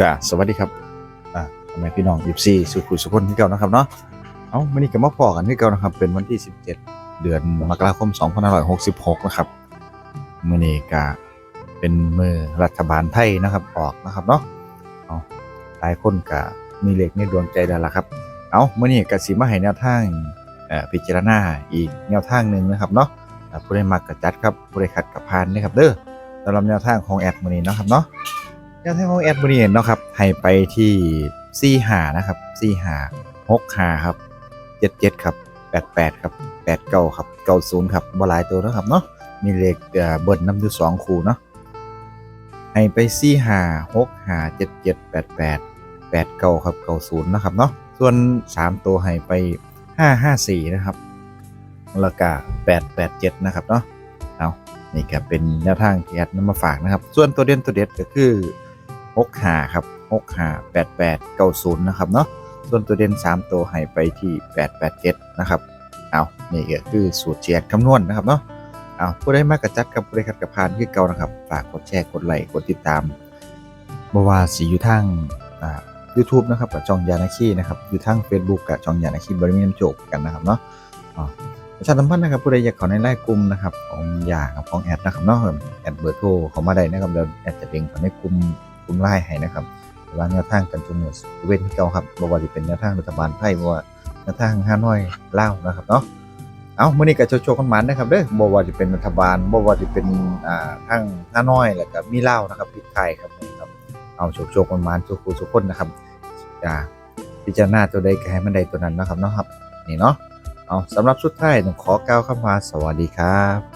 ก็สวัสดีครับอ่าทำไมพี่น้องยิบซี่สุขุสุขคนที่เก่านะครับเนาะเอาวันนี้ก็มาพอกันที่เก่านะครับ เป็นวันที่ 17 เดือนมกราคม2566 นะครับมื่อนี้ก็เป็นมือรัฐบาลไทยนะครับออกนะครับเนาะเอาหลายคนก็มีเลขในดวงใจแล้วล่ะครับ เอาเมื่อนี้ก็สิมาให้แนวทางเอ่อพิจารณาอีกแนวทางหนึ่งนะครับเนาะผู้ใดมักกระจัดครับผู้ใดขัดกับพานนะครับเด้อสำหรับแนวทางของแอดมือนี้นะครับเนาะ แล้วถ้าเขาแอดบริเวณเนาะครับ ให้ไปที่ซีหานะครับซีหาหกหาครับเจ็ดเจ็ดครับแปดแปดครับแปดเก้าครับเก้าศูนย์ครับบลายตัวแล้วครับเนาะมีเลขเบิร์นน้ำยูสองคูเนาะให้ไปซีหาหกหาเจ็ดเจ็ดแปดแปดแปดเก้าครับเก้าศูนย์นะครับเนาะส่วนสามตัวให้ไปห้าห้าสี่นะครับรากาแปดแปดเจ็ดนะครับเนาะเอานี่ก็เป็นแนวทางที่แอดนำมาฝากนะครับ ส่วนตัวเด่นตัวเด็ดก็คือ 6หาครับ6หา88 90นะครับเนาะส่วนตัวเด่น3ตัวให้ไปที่887นะครับเอานี่ก็คือสูตรแจกคำนวณนะครับเนาะเอาผู้ใดมากกระจัดกับผู้ใดขัดกับพานคือเก่านะครับฝากกดแชร์กดไลค์กดติดตามบ่ว่าสิอยู่ทางอ่า YouTube นะครับกับช่องยานาคีนะครับอยู่ทาง Facebook กับช่องยานาคีบริมีน้ำโจกกันนะครับเนาะประชาสัมพันธ์นะครับผู้ใดอยากข้าในไลน์กลุ่มนะครับของยากับของแอดนะครับเนาะแอดเบอร์โทรเขามาได้นะครับเดี๋ยวแอดจะเด้งเข้าในกลุ่ม กลุ่มไล่ให้นะครับว่าแนวทางกันจนหมดเว้นที่เก่าครับบ่ว่าจะเป็นแนวทางรัฐบาลไทยบ่ว่าแนวทางฮานอยลานะครับเนาะเอาเมื้อนี้ก็โชว์ๆกันหมันนะครับเด้อบ่ว่าจะเป็นรัฐบาลบ่ว่าจะเป็นอ่าทางฮานอยแล้วก็มีเลานะครับปิดท้ายครับครับ เอาโชว์ๆกันหมันทุกผู้ทุกคนนะครับอ่าพิจารณาตัวใดก็ให้มันได้ตัวนั้นนะครับเนาะครับนี่เนาะเอาสำหรับสุดท้ายต้องขอกล่าวคำว่าสวัสดีครับ